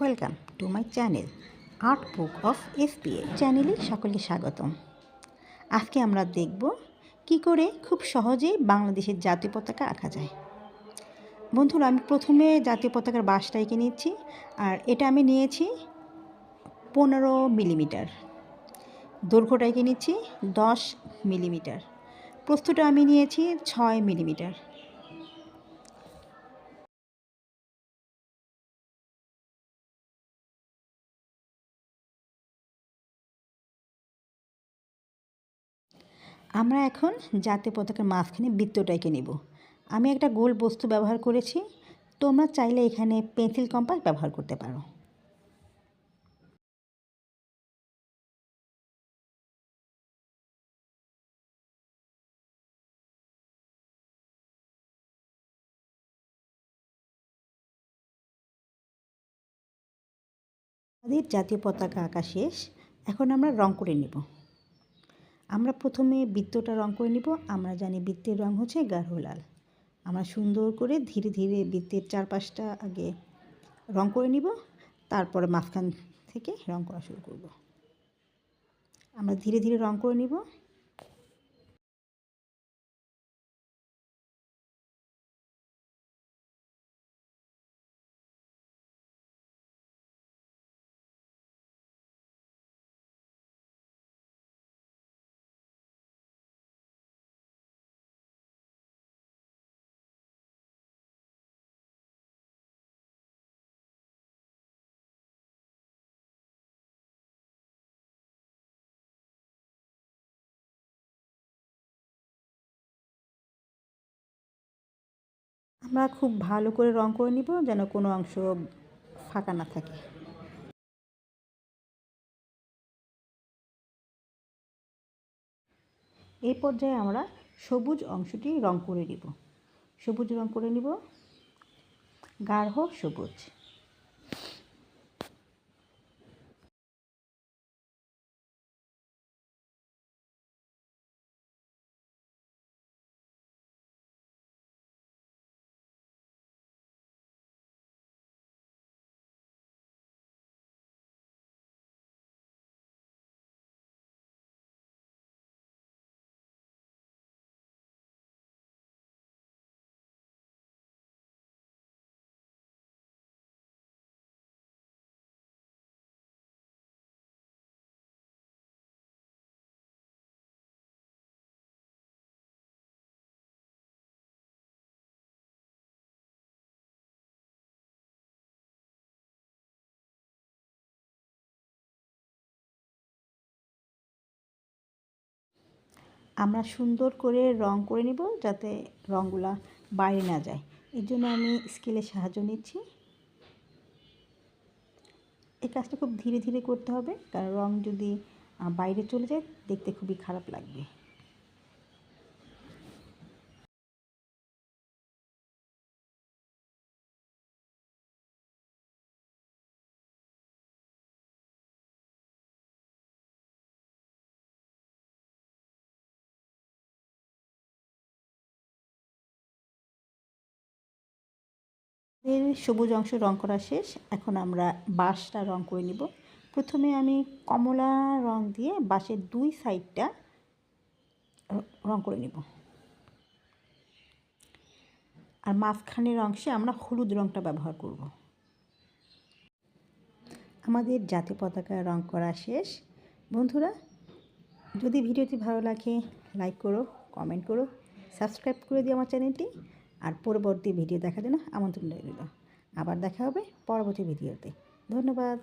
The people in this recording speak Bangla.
Welcome to my channel art book of SPA চ্যানেলে সকলকে স্বাগতম। আজকে আমরা দেখব কি করে খুব সহজে বাংলাদেশের জাতীয় পতাকা আঁকা যায়। বন্ধুরা, আমি প্রথমে জাতীয় পতাকার বাসটা এঁকে নিচ্ছি, আর এটা আমি নিয়েছি পনেরো মিলিমিটার। দৈর্ঘ্যটা এঁকে নিচ্ছি দশ মিলিমিটার। প্রস্তুটা আমি নিয়েছি ছয় মিলিমিটার। আমরা এখন জাতীয় পতাকার মাঝখানে বৃত্তটা এঁকে নেব। আমি একটা গোল বস্তু ব্যবহার করেছি। তোমরা চাইলে এখানে পেন্সিল কম্পাস ব্যবহার করতে পারো। আমাদের জাতীয় পতাকা আঁকা শেষ। এখন আমরা রং করে নেব। আমরা প্রথমে বৃত্তটা রং করে নিব। আমরা জানি বৃত্তের রং হচ্ছে গাঢ় লাল আমরা সুন্দর করে ধীরে ধীরে বৃত্তের চারপাশটা আগে রং করে নিব। তারপরে মাঝখান থেকে রং করা শুরু করব। আমরা ধীরে ধীরে রং করে নিব। আমরা খুব ভালো করে রং করে নিব যেন কোনো অংশ ফাঁকা না থাকে। এই পর্যায়ে আমরা সবুজ অংশটি রং করে নিব। সবুজ রং করে নিব। গাঢ় সবুজ। আমরা সুন্দর করে রং করে নিব যাতে রঙগুলা বাইরে না যায়। এর জন্য আমি স্কেলের সাহায্য নিচ্ছি। এই কাজটা খুব ধীরে ধীরে করতে হবে, কারণ রং যদি বাইরে চলে যায়, দেখতে খুবই খারাপ লাগবে। এর সবুজ অংশ রং করা শেষ। এখন আমরা বাঁশটা রং করে নিব। প্রথমে আমি কমলা রং দিয়ে বাঁশের দুই সাইডটা রং করে নিব। আর মাঝখানের অংশে আমরা হলুদ রংটা ব্যবহার করব। আমাদের জাতীয় পতাকা রং করা শেষ। বন্ধুরা, যদি ভিডিওটি ভালো লাগে লাইক করো কমেন্ট করো সাবস্ক্রাইব করে দিও আমার চ্যানেলটি। আর পরবর্তী ভিডিও দেখার জন্য আমন্ত্রণ রইল। আবার দেখা হবে পরবর্তী ভিডিওতে। ধন্যবাদ।